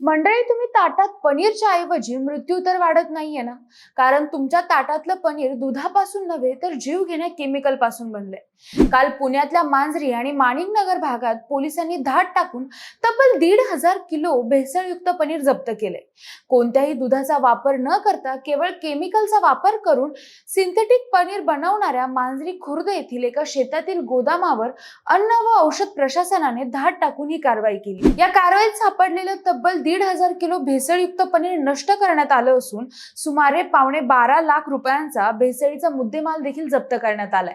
मंडळी तुम्ही ताटात पनीरच्या ऐवजी मृत्यू तर वाढत नाहीये ना? कारण तुमच्या ताटातलं पनीर दुधापासून नव्हे तर जीव घेण्या केमिकलपासून बनलंय. काल पुण्यातल्या मांजरी आणि माणिकनगर भागात पोलिसांनी धाड टाकून तब्बल दीड हजार किलो भेसळयुक्त पनीर जप्त केले कोणत्याही दुधाचा वापर न करता केवळ केमिकलचा वापर करून सिंथेटिक पनीर बनवणाऱ्या मांजरी खुर्द येथील एका शेतातील गोदामावर अन्न व औषध प्रशासनाने धाड टाकून ही कारवाई केली. या कारवाईत सापडलेलं तब्बल दीड हजार किलो भेसळयुक्त पनीर नष्ट करण्यात आलं असून सुमारे पावणे बारा लाख रुपयांचा भेसळीचा मुद्देमाल देखील जप्त करण्यात आलाय.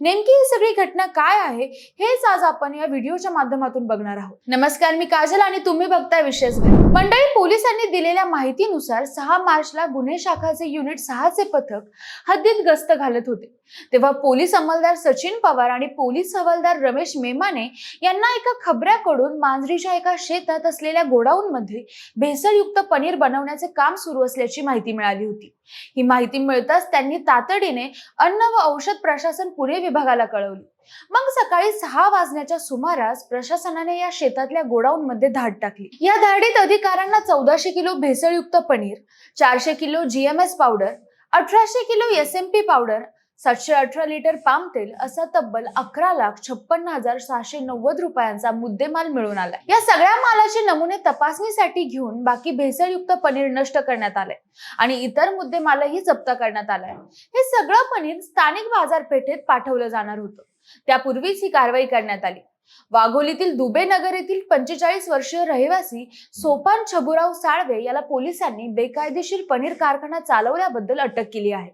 नेमकी ही सगळी घटना काय आहे हेच आज आपण या व्हिडिओच्या माध्यमातून बघणार आहोत. नमस्कार मी काजल आणि तुम्ही बघताय विशेष मंडळी पोलिसांनी दिलेल्या माहितीनुसार सहा मार्चला गुन्हे शाखाचे युनिट सहाचे पथक हद्दीत गस्त घालत होते. तेव्हा पोलीस अंमलदार सचिन पवार आणि पोलीस हवालदार रमेश मेमाने यांना एका खबऱ्याकडून मांजरीच्या एका शेतात असलेल्या गोडाऊन मध्ये भेसळयुक्त पनीर बनवण्याचे काम सुरू असल्याची माहिती मिळाली होती. ही माहिती मिळताच त्यांनी तातडीने अन्न व औषध प्रशासन पुणे विभागाला कळवली. मग सकाळी सहा वाजण्याच्या सुमारास प्रशासनाने या शेतातल्या गोडाऊन मध्ये धाड टाकली. या धाडीत अधिकाऱ्यांना चौदाशे किलो भेसळयुक्त पनीर चारशे किलो जीएमएस पावडर अठराशे kilo S M P powder सातशे अठरा लिटर पाम तेल असा तब्बल अकरा लाख छप्पन्न हजार सहाशे नव्वद रुपयांचा मुद्देमाल मिळून आला या सगळ्या मालाचे नमुने तपासणीसाठी घेऊन बाकी भेसळयुक्त पनीर नष्ट करण्यात आलंय आणि इतर मुद्देमालही जप्त करण्यात आलाय. हे सगळं पनीर स्थानिक बाजारपेठेत पाठवलं जाणार होतं. त्यापूर्वीच ही कारवाई करण्यात आली. वाघोलीतील दुबे नगर येथील पंचेचाळीस वर्षीय रहिवासी सोपान छबुराव साळवे याला पोलिसांनी बेकायदेशीर पनीर कारखाना चालवल्याबद्दल अटक केली आहे.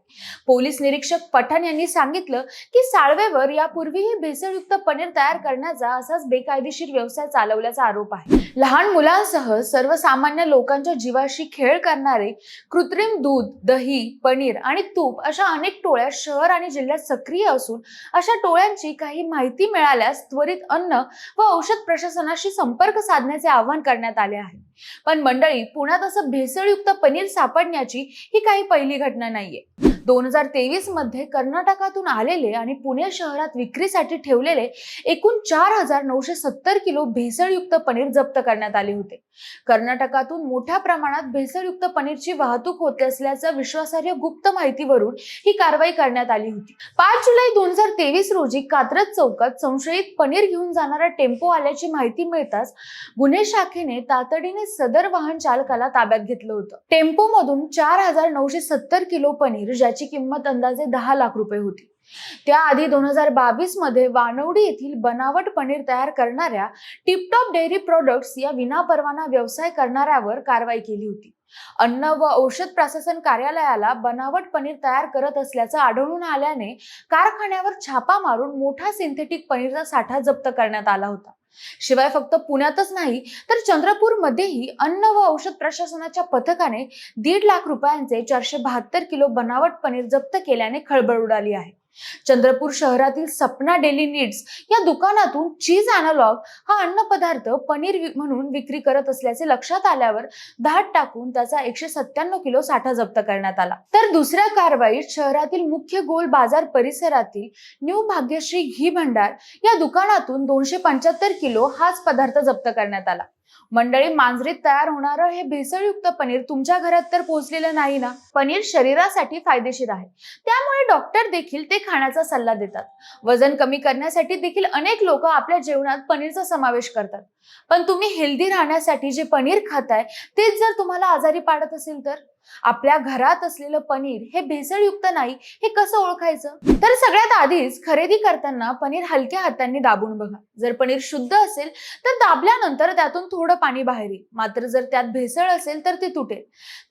पोलीस निरीक्षक पठाण यांनी सांगितलं की साळवेवर यापूर्वीही भेसळयुक्त पनीर तयार करण्याचा असाच बेकायदेशीर व्यवसाय चालवल्याचा आरोप आहे. लहान मुलांसह सर्वसामान्य लोकांच्या जीवाशी खेळ करणारे कृत्रिम दूध दही पनीर आणि तूप अशा अनेक टोळ्या शहर आणि जिल्ह्यात सक्रिय असून अशा टोळ्यांची काही माहिती मिळाल्यास त्वरित अन्न व औषध प्रशासनाशी संपर्क साधण्याचे आवाहन करण्यात आले आहे. पण मंडळी पुण्यात असं भेसळयुक्त पनीर सापडण्याची ही काही पहिली घटना नाहीये. दोन हजार तेवीसमध्ये कर्नाटकातून आलेले आणि पुणे शहरात विक्रीसाठी ठेवलेले एकूण चार हजार नऊशे सत्तर किलो भेसळयुक्त पनीर जप्त करण्यात आले होते. कर्नाटकातून मोठ्या प्रमाणात भेसळयुक्त पनीरची वाहतूक होत असल्याचं विश्वासार्ह गुप्त माहितीवरून ही कारवाई करण्यात आली होती. पाच जुलै दोन हजार तेवीस रोजी कात्रज चौकात संशयित पनीर घेऊन जाणारा टेम्पो आल्याची माहिती मिळताच गुन्हे शाखेने तातडीने सदर वाहन चालकाला ताब्यात घेतलं होतं. टेम्पो मधून चार हजार नऊशे सत्तर किलो पनीर ज्याची किंमत अंदाजे दहा लाख रुपये होती. त्याआधी दोन हजार बावीसमध्ये वानवडी येथील बनावट पनीर तयार करणाऱ्या टिपटॉप डेअरी प्रोडक्ट्स या विनापरवाना व्यवसाय करणाऱ्यावर कारवाई केली होती. अन्न व औषध प्रशासन कार्यालयाला बनावट पनीर तयार करत असल्याचं आढळून आल्याने कारखान्यावर छापा मारून मोठा सिंथेटिक पनीरचा साठा जप्त करण्यात आला होता. शिवाय फक्त पुण्यातच नाही तर चंद्रपूर मध्येही अन्न व औषध प्रशासनाच्या पथकाने दीड लाख रुपयांचे चारशे बहात्तर किलो बनावट पनीर जप्त केल्याने खळबळ उडाली आहे. चंद्रपूर शहरातील सपना डेली नीड्स या दुकानातून चीज अॅनालॉग हा अन्न पदार्थ पनीर म्हणून विक्री करत असल्याचे लक्षात आल्यावर धाड टाकून त्याचा एकशे सत्त्याण्णव किलो साठा जप्त करण्यात आला. तर दुसऱ्या कारवाईत शहरातील मुख्य गोल बाजार परिसरातील न्यू भाग्यश्री घी भंडार या दुकानातून दोनशे पंच्याहत्तर किलो हाच पदार्थ जप्त करण्यात आला. मंडळी मांजरीत तयार होणारं हे भेसळयुक्त पनीर तुमच्या घरात तर पोहोचलेलं नाही ना? पनीर शरीरासाठी फायदेशीर आहे. त्यामुळे डॉक्टर देखील ते खाण्याचा सल्ला देतात. वजन कमी करण्यासाठी देखील अनेक लोक आपल्या जेवणात पनीरचा समावेश करतात. पण तुम्ही हेल्दी राहण्यासाठी जे पनीर खाताय तेच जर तुम्हाला आजारी पाडत असेल तर? आपल्या घरात असलेलं पनीर हे भेसळयुक्त नाही हे कसं ओळखायचं? तर सगळ्यात आधीच खरेदी करताना पनीर हलक्या हातांनी दाबून बघा. जर पनीर शुद्ध असेल तर दाबल्यानंतर त्यातून थोडं पाणी बाहेर येईल. मात्र जर त्यात भेसळ असेल तर ते तुटेल.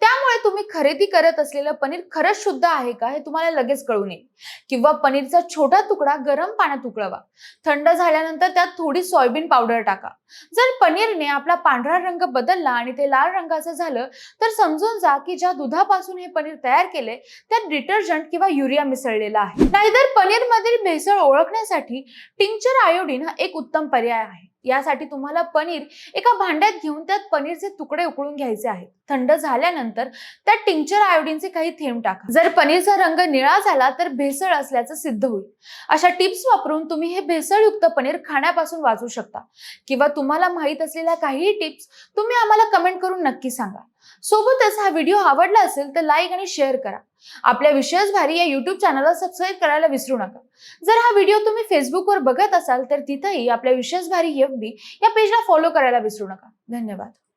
त्यामुळे तुम्ही खरेदी करत असलेलं पनीर खरंच शुद्ध आहे का हे तुम्हाला लगेच कळून येईल. किंवा पनीरचा छोटा तुकडा गरम पाण्यात उकळवा. थंड झाल्यानंतर त्यात थोडी सोयाबीन पावडर टाका. जर पनीरने आपला पांढरा रंग बदलला आणि ते लाल रंगाचं झालं तर समजून जा की ज्या दुधापासून हे पनीर तयार केले त्यात डिटर्जंट किंवा युरिया मिसळलेला आहे. नाहीतर पनीर मधील भेसळ ओळखण्यासाठी टिंक्चर आयोडीन हा एक उत्तम पर्याय आहे. यासाठी तुम्हाला पनीर एका भांड्यात घेऊन त्यात पनीरचे तुकडे उकळून घ्यायचे आहेत. थंड झाल्यानंतर त्यात टिंक्चर आयोडीनचे काही थेंब टाका. जर पनीरचा रंग निळा झाला तर भेसळ असल्याचं सिद्ध होईल. अशा टिप्स वापरून तुम्ही हे भेसळयुक्त पनीर खाण्यापासून वाचू शकता. किंवा तुम्हाला माहीत असलेल्या काही टिप्स तुम्ही आम्हाला कमेंट करून नक्की सांगा. सोबतच हा व्हिडिओ आवडला असेल तर लाईक आणि शेअर करा. आपल्या विषयच भारी या युट्यूब चॅनलला सबस्क्राईब करायला विसरू नका. जर हा व्हिडिओ तुम्ही फेसबुकवर बघत असाल तर तिथंही आपल्या विषयच भारी एफ बी या पेजला फॉलो करायला विसरू नका. धन्यवाद.